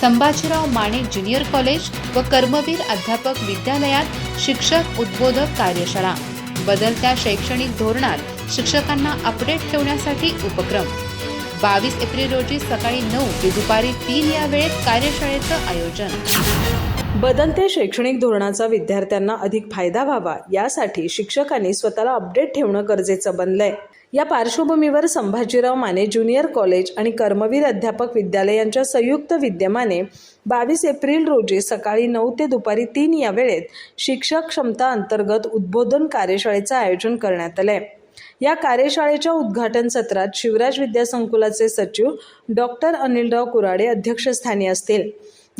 Sambhajirao Mane junior college व कर्मवीर अध्यापक विद्यालयात शिक्षक उद्बोधक कार्यशाळा. बदलत्या शैक्षणिक धोरणात शिक्षकांना अपडेट ठेवण्यासाठी उपक्रम. बावीस एप्रिल रोजी सकाळी नऊ ते दुपारी तीन या वेळेत कार्यशाळेचं आयोजन. बदलत्या शैक्षणिक धोरणाचा विद्यार्थ्यांना अधिक फायदा व्हावा यासाठी शिक्षकांनी स्वतःला अपडेट ठेवणं गरजेचं बनलंय. या पार्श्वभूमीवर संभाजीराव माने ज्युनियर कॉलेज आणि कर्मवीर अध्यापक विद्यालय यांच्या संयुक्त विद्यमाने बावीस एप्रिल रोजी सकाळी नऊ ते दुपारी तीन या वेळेत शिक्षक क्षमता अंतर्गत उद्बोधन कार्यशाळेचं आयोजन करण्यात आलंय. या कार्यशाळेच्या उद्घाटन सत्रात शिवराज विद्यासंकुलाचे सचिव डॉक्टर अनिलराव कुराडे अध्यक्षस्थानी असतील.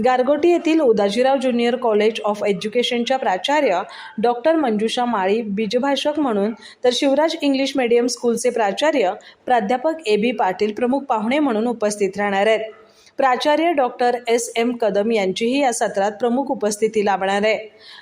गारगोटी येथील उदाजीराव ज्युनियर कॉलेज ऑफ एज्युकेशनच्या प्राचार्य डॉक्टर मंजुषा माळी बीजभाषक म्हणून तर शिवराज इंग्लिश मीडियम स्कूलचे प्राचार्य प्राध्यापक ए बी पाटील प्रमुख पाहुणे म्हणून उपस्थित राहणार आहेत. प्राचार्य डॉक्टर एस एम कदम यांचीही या सत्रात प्रमुख उपस्थिती लाभणार आहे.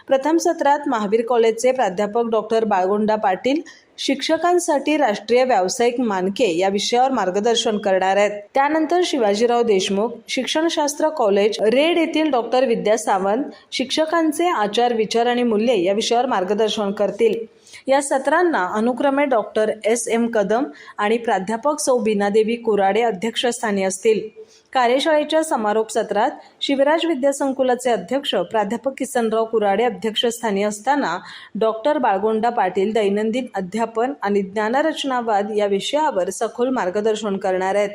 प्रथम सत्रात महावीर कॉलेजचे प्राध्यापक डॉक्टर बाळगोंडा पाटील शिक्षकांसाठी राष्ट्रीय व्यावसायिक मानके या विषयावर मार्गदर्शन करणार आहेत. त्यानंतर शिवाजीराव देशमुख शिक्षणशास्त्र कॉलेज रेड येथील डॉक्टर विद्या सावंत शिक्षकांचे आचार विचार आणि मूल्ये या विषयावर मार्गदर्शन करतील. या सत्रांना अनुक्रमे डॉक्टर एस एम कदम आणि प्राध्यापक सौ बीनादेवी कुराडे अध्यक्षस्थानी असतील. कार्यशाळेच्या समारोप सत्रात शिवराज विद्यासंकुलाचे अध्यक्ष प्राध्यापक किसनराव कुराडे अध्यक्षस्थानी असताना डॉक्टर बाळगोंडा पाटील दैनंदिन अध्यापन आणि ज्ञानरचनावाद या विषयावर सखोल मार्गदर्शन करणार आहेत.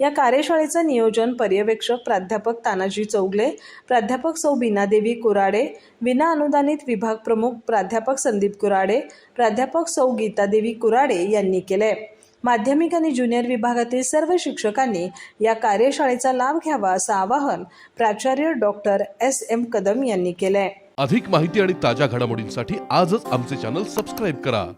या कार्यशाळेचं नियोजन पर्यवेक्षक प्राध्यापक तानाजी चौगले प्राध्यापक सौ बीनादेवी कुराडे विना अनुदानित विभाग प्रमुख प्राध्यापक संदीप कुराडे प्राध्यापक सौ गीतादेवी कुराडे यांनी केले. माध्यमिक आणि ज्युनियर विभागातील सर्व शिक्षकांनी या कार्यशाळेचा लाभ घ्यावा असं आवाहन प्राचार्य डॉक्टर एस. एम. कदम यांनी केलंय. अधिक माहिती आणि ताज्या घडामोडींसाठी आजच आमचे चॅनल सबस्क्राईब करा.